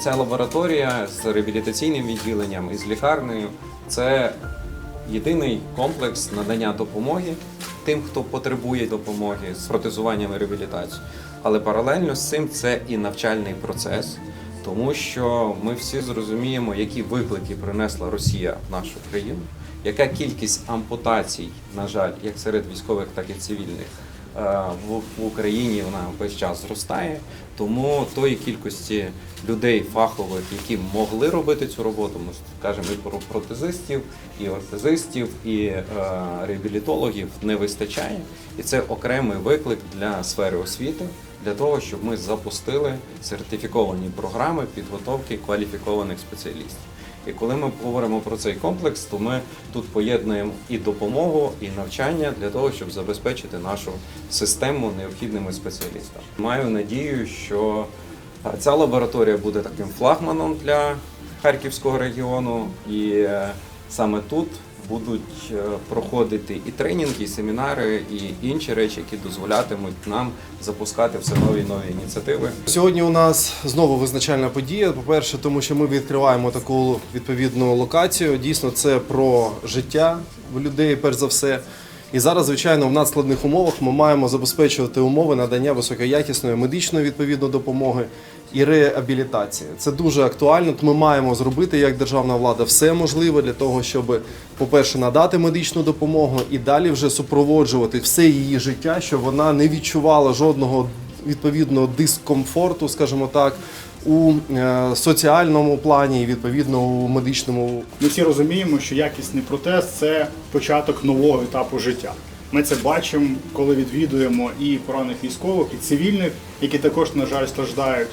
Ця лабораторія з реабілітаційним відділенням і з лікарнею це єдиний комплекс надання допомоги тим, хто потребує допомоги з протезуванням і реабілітацією. Але паралельно з цим це і навчальний процес, тому що ми всі зрозуміємо, які виклики принесла Росія в нашу країну, яка кількість ампутацій, на жаль, як серед військових, так і цивільних. Е, В, Україні вона весь час зростає, тому тої кількості людей фахових, які могли робити цю роботу, ми скажемо і про протезистів, і ортезистів, і е, реабілітологів не вистачає. І це окремий виклик для сфери освіти, для того, щоб ми запустили сертифіковані програми підготовки кваліфікованих спеціалістів. І коли ми говоримо про цей комплекс, то ми тут поєднуємо і допомогу, і навчання для того, щоб забезпечити нашу систему необхідними спеціалістами. Маю надію, що ця лабораторія буде таким флагманом для Харківського регіону, і е, саме тут будуть е, проходити і тренінги, і семінари, і інші речі, які дозволятимуть нам запускати все нові нові ініціативи. Сьогодні у нас знову визначальна подія. По-перше, тому що ми відкриваємо таку відповідну локацію. Дійсно, це про життя людей, перш за все. І зараз, звичайно, в надскладних умовах ми маємо забезпечувати умови надання високоякісної медичної відповідно допомоги і реабілітації. Це дуже актуально. Ми маємо зробити як державна влада все можливе для того, щоб, по-перше, надати медичну допомогу і далі вже супроводжувати все її життя, щоб вона не відчувала жодного відповідно дискомфорту, скажімо так, у е, соціальному плані і відповідно у медичному Ми всі розуміємо, що якісний протез це початок нового етапу життя. Ми це бачимо, коли відвідуємо і поранених військових, і цивільних, які також, на жаль, страждають.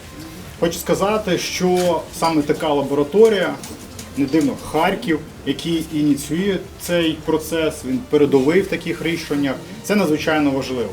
Хочу сказати, що саме така лабораторія, не дивно, Харків, який ініціює цей процес, він передовий в таких рішеннях. Це надзвичайно важливо.